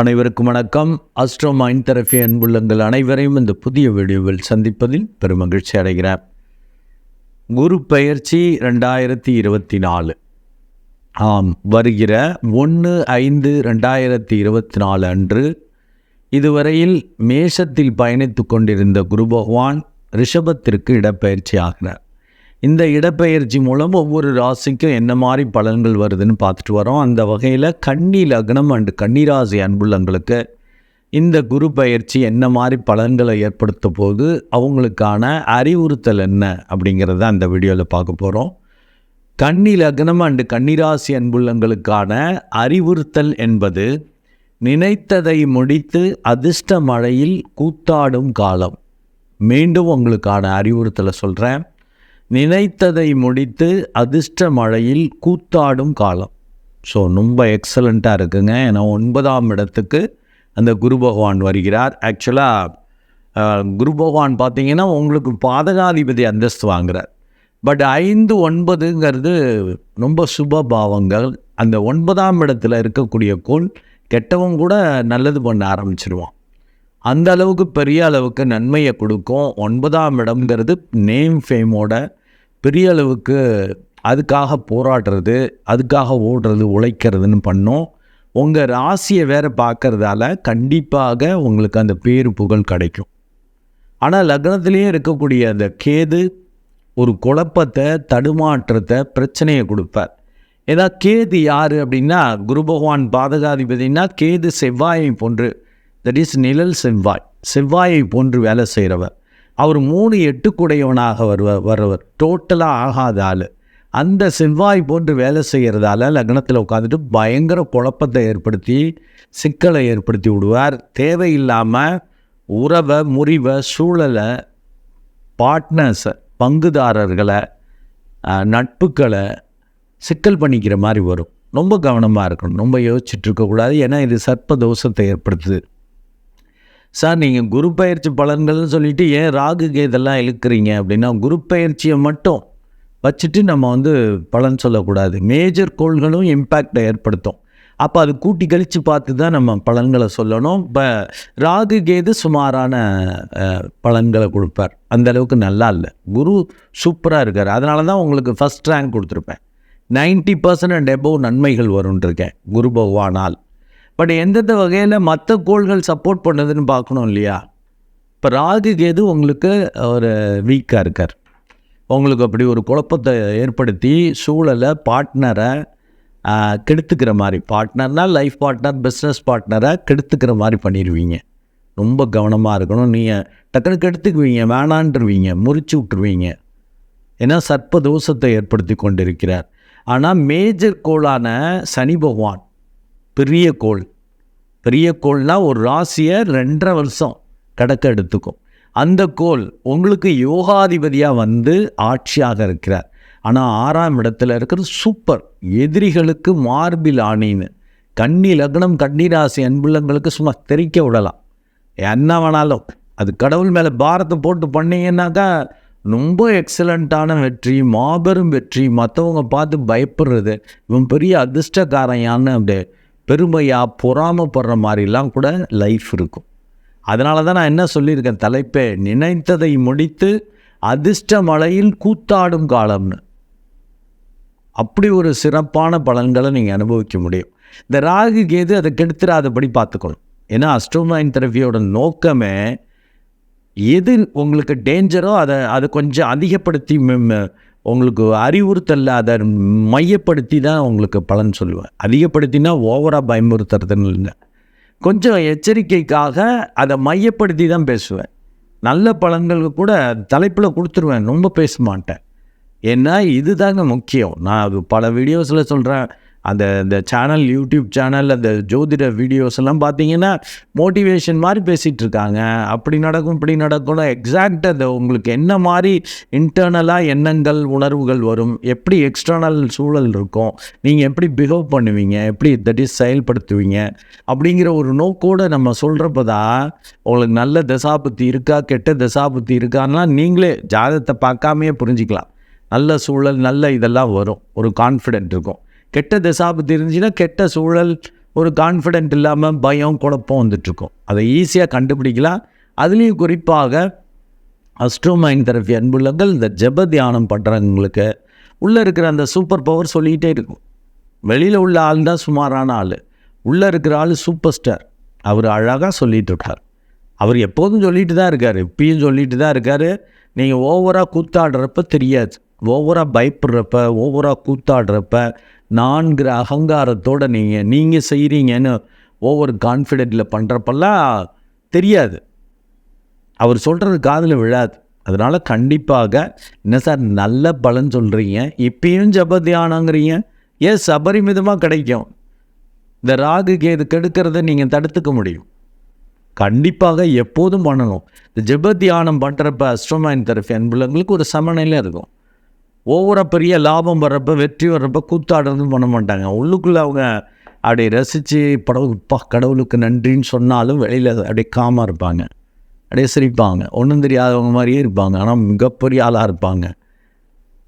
அனைவருக்கும் வணக்கம். Astro mind therapy அன்புள்ளங்கள் அனைவரையும் இந்த புதிய வீடியோவில் சந்திப்பதில் பெருமகிழ்ச்சி அடைகிறேன். குரு பயிற்சி ரெண்டாயிரத்தி இருபத்தி நாலு. ஆம் வருகிற ஒன்று ஐந்து ரெண்டாயிரத்தி இருபத்தி நாலு அன்று இதுவரையில் மேஷத்தில் பயணித்து கொண்டிருந்த குரு பகவான் ரிஷபத்திற்கு இடப்பெயர்ச்சி ஆகிறார் இந்த இடப்பெயர்ச்சி மூலம் ஒவ்வொரு ராசிக்கும் என்ன மாதிரி பலன்கள் வருதுன்னு பார்த்துட்டு வரோம். அந்த வகையில் கன்னி லக்னம் அண்டு கன்னிராசி அன்புள்ளங்களுக்கு இந்த குரு பயிற்சி என்ன மாதிரி பலன்களை ஏற்படுத்த போது அவங்களுக்கான அறிவுறுத்தல் என்ன அப்படிங்கிறத அந்த வீடியோவில் பார்க்க போகிறோம் கன்னி லக்னம் அண்டு கன்னிராசி அன்புள்ளங்களுக்கான அறிவுறுத்தல் என்பது நினைத்ததை முடித்து அதிர்ஷ்ட மழையில் கூத்தாடும் காலம். மீண்டும் உங்களுக்கான அறிவுறுத்தலை சொல்கிறேன் நினைத்ததை முடித்து அதிர்ஷ்ட மழையில் கூத்தாடும் காலம். ஸோ ரொம்ப எக்ஸலண்ட்டாக இருக்குங்க. ஏன்னா ஒன்பதாம் இடத்துக்கு அந்த குரு பகவான் வருகிறார். ஆக்சுவலாக குரு பகவான் பார்த்தீங்கன்னா உங்களுக்கு பாதகாதிபதி அந்தஸ்து வாங்குறார். பட் ஐந்து ஒன்பதுங்கிறது ரொம்ப சுப பாவங்கள். அந்த ஒன்பதாம் இடத்துல இருக்கக்கூடிய கோள் கெட்டவங்க கூட நல்லது பண்ண ஆரம்பிச்சிருவான். அந்த அளவுக்கு பெரிய அளவுக்கு நன்மையை கொடுக்கும். ஒன்பதாம் இடம்ங்கிறது நேம் ஃபேமோட பெரிய அளவுக்கு அதுக்காக போராடுறது அதுக்காக ஓடுறது உழைக்கிறதுன்னு பண்ணோம். உங்கள் ராசியை வேறு பார்க்கறதால கண்டிப்பாக உங்களுக்கு அந்த பேரு புகழ் கிடைக்கும். ஆனால் லக்னத்திலேயே இருக்கக்கூடிய அந்த கேது ஒரு குழப்பத்தை தடுமாற்றத்தை பிரச்சனையை கொடுப்பார். ஏதா கேது யார் அப்படின்னா குரு பகவான் பாதகாதிபதினா கேது செவ்வாயை போன்று தட் இஸ் நிழல் செவ்வாய். செவ்வாயை போன்று வேலை செய்கிறவர் அவர் மூணு எட்டுக்குடையவனாக வருவர் வர்றவர். டோட்டலாக ஆகாத ஆள். அந்த செவ்வாய் போன்று வேலை செய்கிறதால லக்னத்தில் உட்காந்துட்டு பயங்கர குழப்பத்தை ஏற்படுத்தி சிக்கலை ஏற்படுத்தி விடுவார். தேவையில்லாமல் உறவை முறிவை சூழலை பார்ட்னர்ஸை பங்குதாரர்களை நட்புகளை சிக்கல் பண்ணிக்கிற மாதிரி வரும். ரொம்ப கவனமாக இருக்கணும். ரொம்ப யோசிச்சுட்டு இருக்கக்கூடாது. ஏன்னா இது சர்ப்ப தோஷத்தை ஏற்படுத்துது. சார் நீங்கள் குரு பயிற்சி பலன்கள்னு சொல்லிவிட்டு ஏன் ராகு கேதெல்லாம் இழுக்கிறீங்க அப்படின்னா குரு பயிற்சியை மட்டும் வச்சுட்டு நம்ம வந்து பலன் சொல்லக்கூடாது. மேஜர் கோள்களும் இம்பேக்டை ஏற்படுத்தும். அப்போ அது கூட்டி கழித்து பார்த்து தான் நம்ம பலன்களை சொல்லணும். இப்போ ராகு கேது சுமாரான பலன்களை கொடுப்பார். அந்த அளவுக்கு நல்லா இல்லை. குரு சூப்பராக இருக்கார். அதனால தான் உங்களுக்கு ஃபஸ்ட் ரேங்க் கொடுத்துருப்பேன். நைன்ட்டி பர்சன்ட் அண்ட் எபோவ் நன்மைகள் வரும்ன்ட்ருக்கேன் குரு பகவானால். பட் எந்தெந்த வகையில் மற்ற கோள்கள் சப்போர்ட் பண்ணுதுன்னு பார்க்கணும் இல்லையா? இப்போ ராகு கேது உங்களுக்கு ஒரு வீக்காக இருக்கார். உங்களுக்கு அப்படி ஒரு குழப்பத்தை ஏற்படுத்தி சூழலை பார்ட்னரை கெடுத்துக்கிற மாதிரி பார்ட்னர்னால் லைஃப் பார்ட்னர் பிஸ்னஸ் பார்ட்னரை கெடுத்துக்கிற மாதிரி பண்ணிடுவீங்க. ரொம்ப கவனமாக இருக்கணும். நீங்கள் டக்குனு கெடுத்துக்குவீங்க வேணான்ட்டுருவீங்க முறிச்சு விட்டுருவீங்க. ஏன்னா சர்ப்ப தோஷத்தை ஏற்படுத்தி கொண்டிருக்கிறார். ஆனால் மேஜர் கோளான சனி பகவான் பெரிய கோள். பெரிய கோள்னால் ஒரு ராசியை ரெண்டரை வருஷம் கடக்க எடுத்துக்கும். அந்த கோள் உங்களுக்கு யோகாதிபதியாக வந்து ஆட்சியாக இருக்கிறார். ஆனால் ஆறாம் இடத்துல இருக்கிறது சூப்பர் எதிரிகளுக்கு மார்பில் ஆணின்னு. கன்னி லக்னம் கன்னி ராசி அன்புள்ளங்களுக்கு சும்மா தெரிக்க விடலாம். என்ன வேணாலும். அது கடவுள் மேலே பாரத்தை போட்டு பண்ணீங்கன்னாக்கா ரொம்ப எக்ஸலண்ட்டான வெற்றி மாபெரும் வெற்றி. மற்றவங்க பார்த்து பயப்படுறது. இவன் பெரிய அதிர்ஷ்டக்காரையான்னு அப்படியே பெருமையாக பொறாமப்படுற மாதிரிலாம் கூட லைஃப் இருக்கும். அதனால தான் நான் என்ன சொல்லியிருக்கேன் தலைப்பே நினைத்ததை முடித்து அதிர்ஷ்ட மலையில் கூத்தாடும் காலம்னு. அப்படி ஒரு சிறப்பான பலன்களை நீங்கள் அனுபவிக்க முடியும். இந்த ராகு கேது அதை கெடுத்துடாதபடி பார்த்துக்கணும். ஏன்னா அஸ்ட்ரோமைன் தெரபியோட நோக்கமே எது உங்களுக்கு டேஞ்சரோ அதை அதை கொஞ்சம் அதிகப்படுத்தி உங்களுக்கு அறிவுறுத்தல் அதை மையப்படுத்தி தான் உங்களுக்கு பலன் சொல்லுவேன். அதிகப்படுத்தினா ஓவராக பயமுறுத்துறதுன்னு இல்லை. கொஞ்சம் எச்சரிக்கைக்காக அதை மையப்படுத்தி தான் பேசுவேன். நல்ல பலன்களுக்கு கூட தலைப்பில் கொடுத்துருவேன். ரொம்ப பேச மாட்டேன். ஏன்னா இதுதாங்க முக்கியம். நான் அது பல வீடியோஸில் சொல்கிறேன் அந்த இந்த சேனல் யூடியூப் சேனல் அந்த ஜோதிட வீடியோஸ் எல்லாம் பார்த்தீங்கன்னா மோட்டிவேஷன் மாதிரி பேசிகிட்டு இருக்காங்க. அப்படி நடக்கும் இப்படி நடக்கும் எக்ஸாக்ட் அதை உங்களுக்கு என்ன மாதிரி இன்டர்னலாக எண்ணங்கள் உணர்வுகள் வரும்? எப்படி எக்ஸ்டர்னல் சூழல் இருக்கும்? நீங்கள் எப்படி பிஹேவ் பண்ணுவீங்க? எப்படி தட் இஸ் செயல்படுத்துவீங்க? அப்படிங்கிற ஒரு நோக்கோடு நம்ம சொல்கிறப்ப தான் உங்களுக்கு நல்ல தசாபுத்தி இருக்கா கெட்ட தசாபுத்தி இருக்கான்னா நீங்களே ஜாதகத்தை பார்க்காமையே புரிஞ்சிக்கலாம். நல்ல சூழல் நல்ல இதெல்லாம் வரும். ஒரு கான்ஃபிடென்ட் இருக்கும். கெட்ட தசாபுத்தி இருந்துச்சுன்னா கெட்ட சூழல் ஒரு கான்ஃபிடென்ட் இல்லாமல் பயம் குழப்பம் வந்துட்டுருக்கும். அதை ஈஸியாக கண்டுபிடிக்கலாம். அதுலேயும் குறிப்பாக அஸ்ட்ரோமைன் தெரப்பி அன்புள்ளங்கள் இந்த ஜெப தியானம் பண்ணுறவங்களுக்கு உள்ளே இருக்கிற அந்த சூப்பர் பவர் சொல்லிக்கிட்டே இருக்கும். வெளியில் உள்ள ஆள் தான் சுமாரான ஆள். உள்ளே இருக்கிற ஆள் சூப்பர் ஸ்டார் அவர் அழகாக சொல்லிட்டு இருக்கார். அவர் எப்போதும் சொல்லிட்டு தான் இருக்கார். இப்பயும் சொல்லிட்டு தான் இருக்கார். நீங்கள் ஓவராக கூத்தாடுறப்ப தெரியாது. ஓவராக பயப்படுறப்ப ஓவராக கூத்தாடுறப்ப நான்கிற அகங்காரத்தோடு நீங்கள் நீங்கள் செய்கிறீங்கன்னு ஓவர் கான்ஃபிடென்ட்டில் பண்ணுறப்பெல்லாம் தெரியாது. அவர் சொல்கிறது காதில் விழாது. அதனால் கண்டிப்பாக என்ன சார் நல்ல பலன் சொல்கிறீங்க இப்பயும் ஜபத்தியானங்கிறீங்க. ஏன் சபரிமிதமாக கிடைக்கும்? இந்த ராகு கேது கெடுக்கிறத நீங்கள் தடுத்துக்க முடியும். கண்டிப்பாக எப்போதும் பண்ணணும். இந்த ஜெப தியானம் பண்ணுறப்ப அஸ்ட்ரோமைன் தெரப்பி அன்புள்ளவங்களுக்கு ஒரு சமநிலை இருக்கும். ஒவ்வொரு பெரிய லாபம் வர்றப்ப வெற்றி வர்றப்ப கூத்தாடுறதும் பண்ண மாட்டாங்க. உள்ளுக்குள்ளே அவங்க அப்படியே ரசித்து படவுப்பா கடவுளுக்கு நன்றின்னு சொன்னாலும் வெளியில் அப்படியே காமாக இருப்பாங்க. அப்படியே சிரிப்பாங்க. ஒன்றும் தெரியாதவங்க மாதிரியே இருப்பாங்க. ஆனால் மிகப்பெரிய ஆளாக இருப்பாங்க.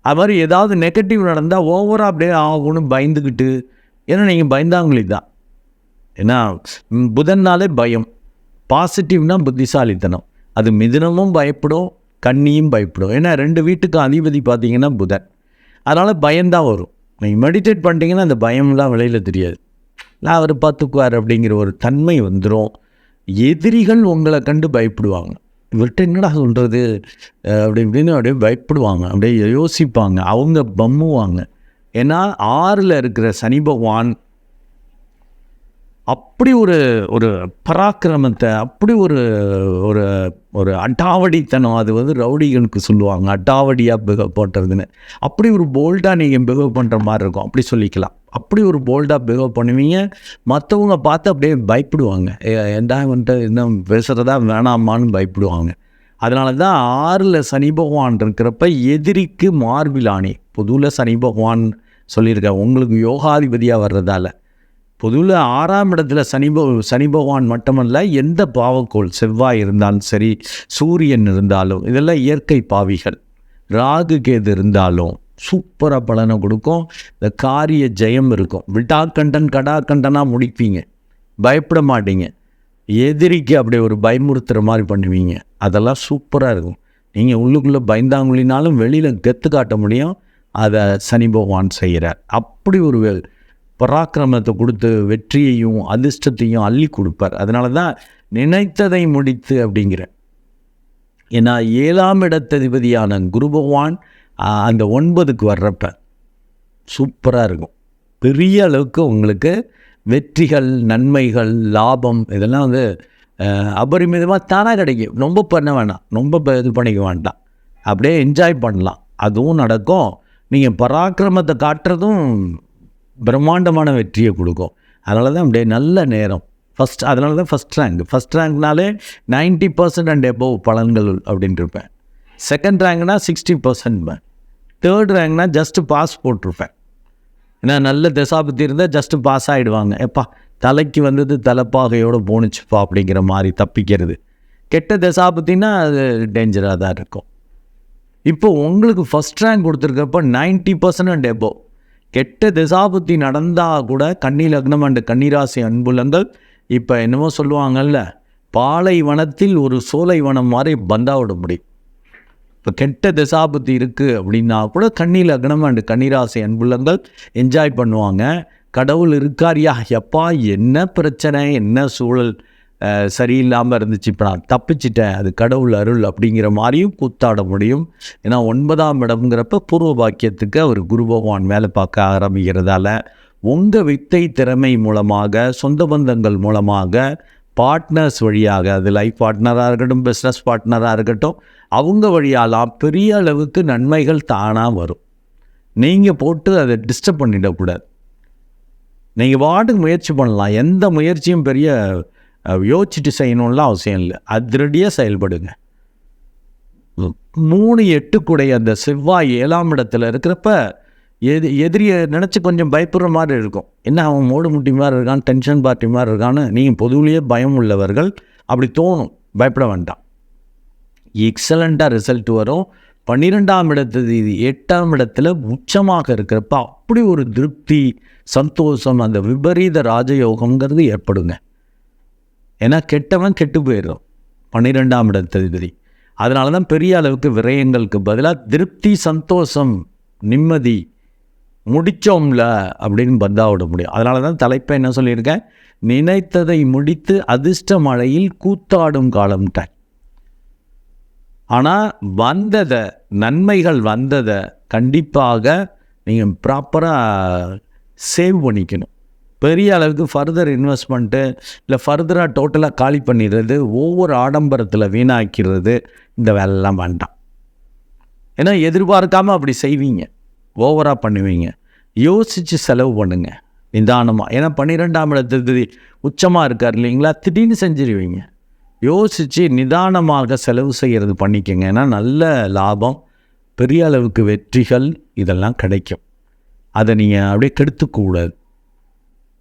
அது மாதிரி ஏதாவது நெகட்டிவ் நடந்தால் ஓவராக அப்படியே ஆகும்னு பயந்துக்கிட்டு ஏன்னா நீங்கள் பயந்தாங்களே தான் ஏன்னா புதன்னாலே பயம். பாசிட்டிவ்னால் புத்திசாலித்தனம். அது மிதுனமும் பயப்படும் கண்ணியும் பயப்படும். ஏன்னா ரெண்டு வீட்டுக்கும் அதிபதி பார்த்தீங்கன்னா புதன். அதனால் பயம்தான் வரும். நீங்கள் மெடிடேட் பண்ணிட்டீங்கன்னா அந்த பயம்லாம் விலையில் தெரியாது. நான் அவர் பார்த்துக்குவார் அப்படிங்கிற ஒரு தன்மை வந்துடும் எதிரிகள் உங்களை கண்டு பயப்படுவாங்க. இவர்கிட்ட என்னடா சொல்கிறது அப்படி இப்படின்னு அப்படியே பயப்படுவாங்க. அப்படியே யோசிப்பாங்க. அவங்க பம்முவாங்க. ஏன்னா ஆறில் இருக்கிற சனி பகவான் அப்படி ஒரு ஒரு பராக்கிரமத்தை அப்படி ஒரு ஒரு ஒரு அட்டாவடித்தனம் அது வந்து ரவுடிகளுக்கு சொல்லுவாங்க. அட்டாவடியாக பிஹேவ் பண்ணுறதுன்னு அப்படி ஒரு போல்டாக நீங்கள் பிஹேவ் பண்ணுற மாதிரி இருக்கும். அப்படி சொல்லிக்கலாம். அப்படி ஒரு போல்டாக பிஹேவ் பண்ணுவீங்க. மற்றவங்க பார்த்து அப்படியே பயப்படுவாங்க. ஏ- வந்துட்டு இன்னும் பேசுகிறதா வேணாமான்னு பயப்படுவாங்க. அதனால தான் ஆறில் சனி பகவான் இருக்கிறப்ப எதிரிக்கு மார்பிலானே பொதுவில் சனி பகவான் சொல்லியிருக்கேன் உங்களுக்கு யோகாதிபதியாக வர்றதால. பொதுவில் ஆறாம் இடத்துல சனி சனி பகவான் மட்டுமல்ல எந்த பாவக்கோள் செவ்வாய் இருந்தாலும் சரி சூரியன் இருந்தாலும் இதெல்லாம் இயற்கை பாவிகள். ராகு கேது இருந்தாலும் சூப்பராக பலனை கொடுக்கும். இந்த காரிய ஜெயம் இருக்கும். விட்டாக்கண்டன் கடாக்கண்டனாக முடிப்பீங்க. பயப்பட மாட்டீங்க. எதிரிக்கு அப்படியே ஒரு பயமுறுத்துகிற மாதிரி பண்ணுவீங்க. அதெல்லாம் சூப்பராக இருக்கும். நீங்கள் உள்ளுக்குள்ளே பயந்தாங்குழினாலும் வெளியில் கெத்து காட்ட முடியும். அதை சனி பகவான் செய்கிறார் அப்படி ஒரு பராக்கிரமத்தை கொடுத்து வெற்றியையும் அதிர்ஷ்டத்தையும் அள்ளி கொடுப்பார். அதனால தான் நினைத்ததை முடித்து அப்படிங்கிற. ஏன்னா ஏழாம் இடத்ததிபதியான குரு பகவான் அந்த ஒன்பதுக்கு வர்றப்ப சூப்பராக இருக்கும். பெரிய அளவுக்கு உங்களுக்கு வெற்றிகள் நன்மைகள் லாபம் இதெல்லாம் வந்து அபரிமிதமாக தானாக கிடைக்கும். ரொம்ப பண்ண வேணாம். ரொம்ப இது பண்ணிக்க வேண்டாம். அப்படியே என்ஜாய் பண்ணலாம். அதுவும் நடக்கும். நீங்கள் பராக்கிரமத்தை காட்டுறதும் பிரம்மாண்டமான வெற்றியை கொடுக்கும். அதனால தான் அப்படியே நல்ல நேரம். ஃபஸ்ட் அதனால தான் ஃபஸ்ட் ரேங்க் ஃபஸ்ட் ரேங்க்னாலே 90% பர்சன்ட் அண்ட் எபோவ் பலன்கள் அப்படின்ட்டு இருப்பேன் செகண்ட் ரேங்க்னா சிக்ஸ்டி பர்சன்ட் தேர்ட் ரேங்க்னா ஜஸ்ட்டு பாஸ் போட்டிருப்பேன். ஏன்னா நல்ல தசாபத்தி இருந்தால் ஜஸ்ட்டு பாஸ் ஆகிடுவாங்க எப்பா தலைக்கு வந்தது தலைப்பாகையோடு போணுச்சுப்பா அப்படிங்கிற மாதிரி தப்பிக்கிறது. கெட்ட தசாபத்தின்னா அது டேஞ்சராக தான் இருக்கும். இப்போ உங்களுக்கு ஃபஸ்ட் ரேங்க் கொடுத்துருக்கப்ப 90% பர்சன்ட் அண்ட் எபோ கெட்ட திசாபுத்தி நடந்தால் கூட கன்னி லக்னம் அண்டு கன்னிராசி அன்புலங்கள் இப்போ என்னமோ சொல்லுவாங்கல்ல பாலைவனத்தில் ஒரு சோலைவனம் மாதிரி பந்தா விட முடியும். இப்போ கெட்ட திசாபுத்தி இருக்குது அப்படின்னா கூட கன்னி லக்னம் அண்டு கன்னிராசி அன்புலங்கள் என்ஜாய் பண்ணுவாங்க. கடவுள் இருக்காரியா? எப்பா என்ன பிரச்சனை? என்ன சூழல்? சரியில்லாமல் இருந்துச்சு. இப்போ நான் தப்பிச்சிட்டேன். அது கடவுள் அருள் அப்படிங்கிற மாதிரியும் கூத்தாட முடியும். ஏன்னா ஒன்பதாம் இடம்ங்கிறப்ப பூர்வ பாக்கியத்துக்கு அவர் குரு பகவான் வேலை பார்க்க ஆரம்பிக்கிறதால உங்கள் வித்தை திறமை மூலமாக சொந்த பந்தங்கள் மூலமாக பார்ட்னர்ஸ் வழியாக அது லைஃப் பார்ட்னராக இருக்கட்டும் பிஸ்னஸ் பார்ட்னராக இருக்கட்டும் அவங்க வழியாலாம் பெரிய அளவுக்கு நன்மைகள் தானாக வரும். நீங்கள் போட்டு அதை டிஸ்டர்ப் பண்ணிடக்கூடாது. நீங்கள் பாட்டுக்கு முயற்சி பண்ணலாம். எந்த முயற்சியும் பெரிய யோசிச்சுட்டு செய்யணும்லாம் அவசியம் இல்லை. அதிரடியாக செயல்படுங்க. மூணு எட்டுக்குடைய அந்த செவ்வாய் ஏழாம் இடத்துல இருக்கிறப்ப எது எதிரியை நினச்சி கொஞ்சம் பயப்படுற மாதிரி இருக்கும். என்ன அவன் மோடு முட்டி மாதிரி இருக்கான் டென்ஷன் பார்ட்டி மாதிரி இருக்கான்னு நீங்கள் பொதுவிலேயே பயம் உள்ளவர்கள் அப்படி தோணும். பயப்பட வேண்டாம். எக்ஸலண்ட்டாக ரிசல்ட் வரும். பன்னிரெண்டாம் இடத்து எட்டாம் இடத்துல உச்சமாக இருக்கிறப்ப அப்படி ஒரு திருப்தி சந்தோஷம் அந்த விபரீத ராஜயோகங்கிறது ஏற்படுங்க. ஏன்னா கெட்டவன் கெட்டு போயிடும் பன்னிரெண்டாம் இடத்ததிபதி. அதனால தான் பெரிய அளவுக்கு விரயங்களுக்கு பதிலாக திருப்தி சந்தோஷம் நிம்மதி முடித்தோம்ல அப்படின்னு பந்தா விட முடியும். அதனால தான் தலைப்பை என்ன சொல்லியிருக்கேன்? நினைத்ததை முடித்து அதிர்ஷ்ட மழையில் கூத்தாடும் காலம்ட்டான் ஆனால் வந்ததை நன்மைகள் வந்ததை கண்டிப்பாக நீங்கள் ப்ராப்பராக சேவ் பண்ணிக்கணும். பெரிய அளவுக்கு ஃபர்தர் இன்வெஸ்ட்மெண்ட்டு இல்லை ஃபர்தராக டோட்டலாக காலி பண்ணிடுறது ஒவ்வொரு ஆடம்பரத்தில் வீணாக்கிறது இந்த வேலைலாம் வேண்டாம். ஏன்னா எதிர்பார்க்காமல் அப்படி செய்வீங்க. ஓவராக பண்ணுவீங்க. யோசித்து செலவு பண்ணுங்கள் நிதானமாக ஏன்னா பன்னிரெண்டாம் இடத்துக்கு உச்சமாக இருக்கார் இல்லைங்களா? திடீர்னு செஞ்சிருவீங்க. யோசித்து நிதானமாக செலவு செய்கிறது பண்ணிக்கங்க. ஏன்னா நல்ல லாபம் பெரிய அளவுக்கு வெற்றிகள் இதெல்லாம் கிடைக்கும். அதை நீங்கள் அப்படியே கெடுத்துக்கூடாது.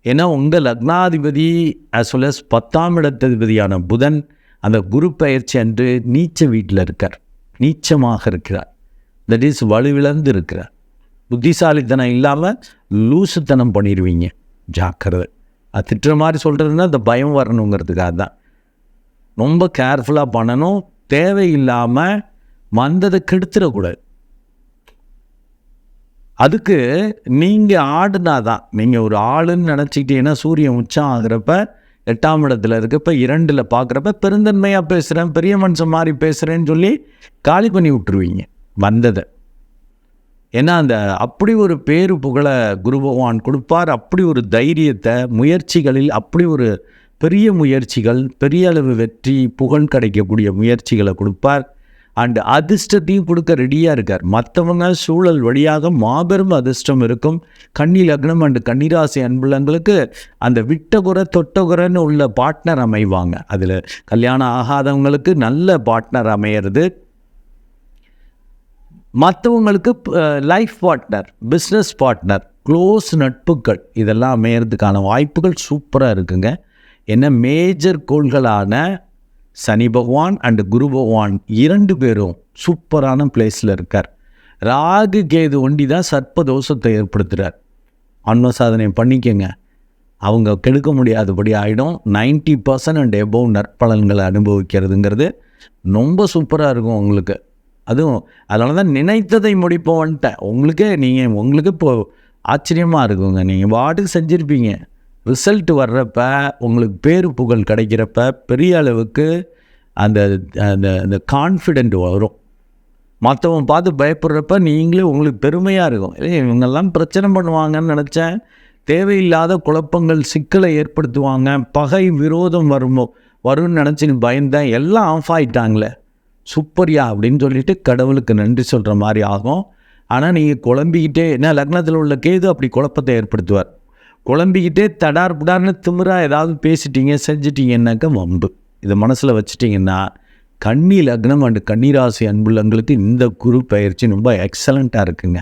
ஏன்னா உங்கள் லக்னாதிபதி அஸ் வெல் அஸ் பத்தாம் இடத்ததிபதியான புதன் அந்த குரு பயிற்சி அன்று நீச்ச வீட்டில் இருக்கார். நீச்சமாக இருக்கிறார். தட் இஸ் வலுவிழந்து இருக்கிறார். புத்திசாலித்தனம் இல்லாமல் லூசுத்தனம் பண்ணிடுவீங்க ஜாக்கிரதை. அது திட்டுற மாதிரி சொல்கிறதுனா அந்த பயம் வரணுங்கிறதுக்காக தான் ரொம்ப கேர்ஃபுல்லாக பண்ணணும். தேவையில்லாமல் வந்ததை கெடுத்துடக்கூடாது. அதுக்கு நீங்கள் ஆடுனா தான் நீங்கள் ஒரு ஆளுன்னு நினச்சிக்கிட்டீங்கன்னா சூரியன் உச்சம் ஆகிறப்ப எட்டாம் இடத்துல இருக்கப்ப இரண்டில் பார்க்குறப்ப பெருந்தன்மையாக பேசுகிறேன் பெரிய மனுஷன் மாதிரி பேசுகிறேன்னு சொல்லி காலி பண்ணி விட்டுருவீங்க வந்ததை. ஏன்னா அந்த அப்படி ஒரு பேரு புகழை குரு பகவான் கொடுப்பார் அப்படி ஒரு தைரியத்தை முயற்சிகளில் அப்படி ஒரு பெரிய முயற்சிகள் பெரிய அளவு வெற்றி புகழ் கிடைக்கக்கூடிய முயற்சிகளை கொடுப்பார். அண்ட் அதிர்ஷ்டத்தையும் கொடுக்க ரெடியாக இருக்கார். மற்றவங்க சூழல் வழியாக மாபெரும் அதிர்ஷ்டம் இருக்கும். கன்னி லக்னம் அண்டு கன்னிராசி அன்புலங்களுக்கு அந்த விட்டகுறை தொட்டகுறைன்னு உள்ள பார்ட்னர் அமைவாங்க. அதில் கல்யாணம் ஆகாதவங்களுக்கு நல்ல பார்ட்னர் அமையிறது. மற்றவங்களுக்கு life partner business partner close நட்புகள் இதெல்லாம் அமையறதுக்கான வாய்ப்புகள் சூப்பராக இருக்குங்க. என்ன மேஜர் கோள்களான சனி பகவான் அண்டு குரு பகவான் இரண்டு பேரும் சூப்பரான பிளேஸில் இருக்கார். ராகு கேது ஒண்டி தான் சர்ப்ப தோஷத்தை ஏற்படுத்துகிறார் ஆன்ம சாதனை பண்ணிக்கங்க. அவங்க கெடுக்க முடியாதபடி ஆகிடும் நைன்ட்டி பர்சன்ட் அண்ட் எபோவ் நற்பலன்களை அனுபவிக்கிறதுங்கிறது ரொம்ப சூப்பராக இருக்கும் உங்களுக்கு. அதுவும் அதனால தான் நினைத்ததை முடிப்போன்ட்டேன் உங்களுக்கே நீங்கள் உங்களுக்கு இப்போ ஆச்சரியமாக இருக்குங்க. நீங்கள் பாட்டுக்கு செஞ்சுருப்பீங்க. ரிசல்ட் வர்றப்ப உங்களுக்கு பேரு புகழ் கிடைக்கிறப்ப பெரிய அளவுக்கு அந்த அந்த அந்த கான்ஃபிடென்ட் வரும். மற்றவன் பார்த்து பயப்படுறப்ப நீங்களே உங்களுக்கு பெருமையாக இருக்கும். இல்லை இவங்கெல்லாம் பிரச்சனை பண்ணுவாங்கன்னு நினச்சேன். தேவையில்லாத குழப்பங்கள் சிக்கலை ஏற்படுத்துவாங்க. பகை விரோதம் வருமோ வரும்னு நினச்சி பயந்தேன் எல்லாம் ஆஃப் ஆயிட்டாங்களே. சூப்பர்யா அப்படின்னு சொல்லிட்டு கடவுளுக்கு நன்றி சொல்கிற மாதிரி ஆகும். ஆனால் நீங்கள் குழம்பிக்கிட்டே என்ன லக்னத்தில் உள்ள கேது அப்படி குழப்பத்தை ஏற்படுத்துவார். குழம்பிக்கிட்டே தடார் புடார்னு திமிரா ஏதாவது பேசிட்டீங்க செஞ்சிட்டீங்கன்னாக்கா வம்பு. இதை மனசில் வச்சுட்டிங்கன்னா கண்ணி லக்னம் அண்டு கன்னிராசி அன்புள்ளங்களுக்கு இந்த குரு பயிற்சி ரொம்ப எக்ஸலண்ட்டாக இருக்குங்க.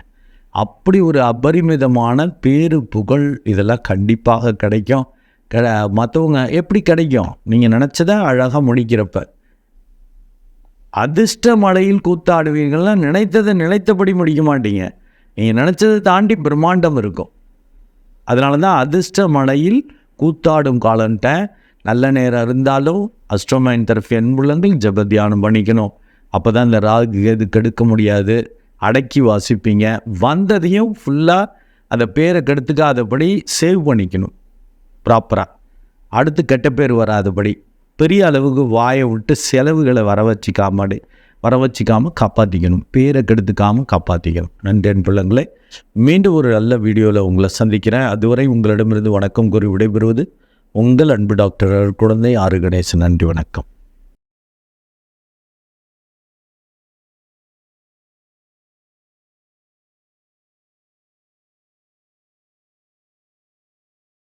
அப்படி ஒரு அபரிமிதமான பேரு புகழ் இதெல்லாம் கண்டிப்பாக கிடைக்கும். க மற்றவங்க எப்படி கிடைக்கும்? நீங்கள் நினச்சதை அழகாக முடிக்கிறப்ப. அதிர்ஷ்ட மலையில் கூத்தாடுவீர்கள்லாம் நினைத்ததை நினைத்தபடி முடிக்க மாட்டீங்க. நீங்கள் நினச்சதை தாண்டி பிரம்மாண்டம் இருக்கும். அதனால தான் அதிர்ஷ்ட மழையில் கூத்தாடும் காலன்ட்ட நல்ல நேரம் இருந்தாலும் அஸ்ட்ரோமைன் தரப்பு என்புள்ளங்கள் ஜப தியானம் பண்ணிக்கணும். அப்போ தான் இந்த ராகு எது கெடுக்க முடியாது. அடக்கி வாசிப்பீங்க. வந்ததையும் ஃபுல்லாக அந்த பேரை கெடுத்துக்காதபடி சேவ் பண்ணிக்கணும். ப்ராப்பராக அடுத்து கெட்ட பேர் வராதபடி. பெரிய அளவுக்கு வாயை விட்டு செலவுகளை வர வச்சிக்காம வர வச்சிக்காமல் காப்பாற்றிக்கணும் பேரை கெடுத்துக்காமல் காப்பாற்றிக்கணும் நன்றி என் பிள்ளைங்களே மீண்டும் ஒரு நல்ல வீடியோவில் உங்களை சந்திக்கிறேன். அதுவரை உங்களிடமிருந்து வணக்கம் கூறி விடைபெறுவது உங்கள் அன்பு டாக்டர் குழந்தை ஆறு கணேசன். நன்றி வணக்கம்.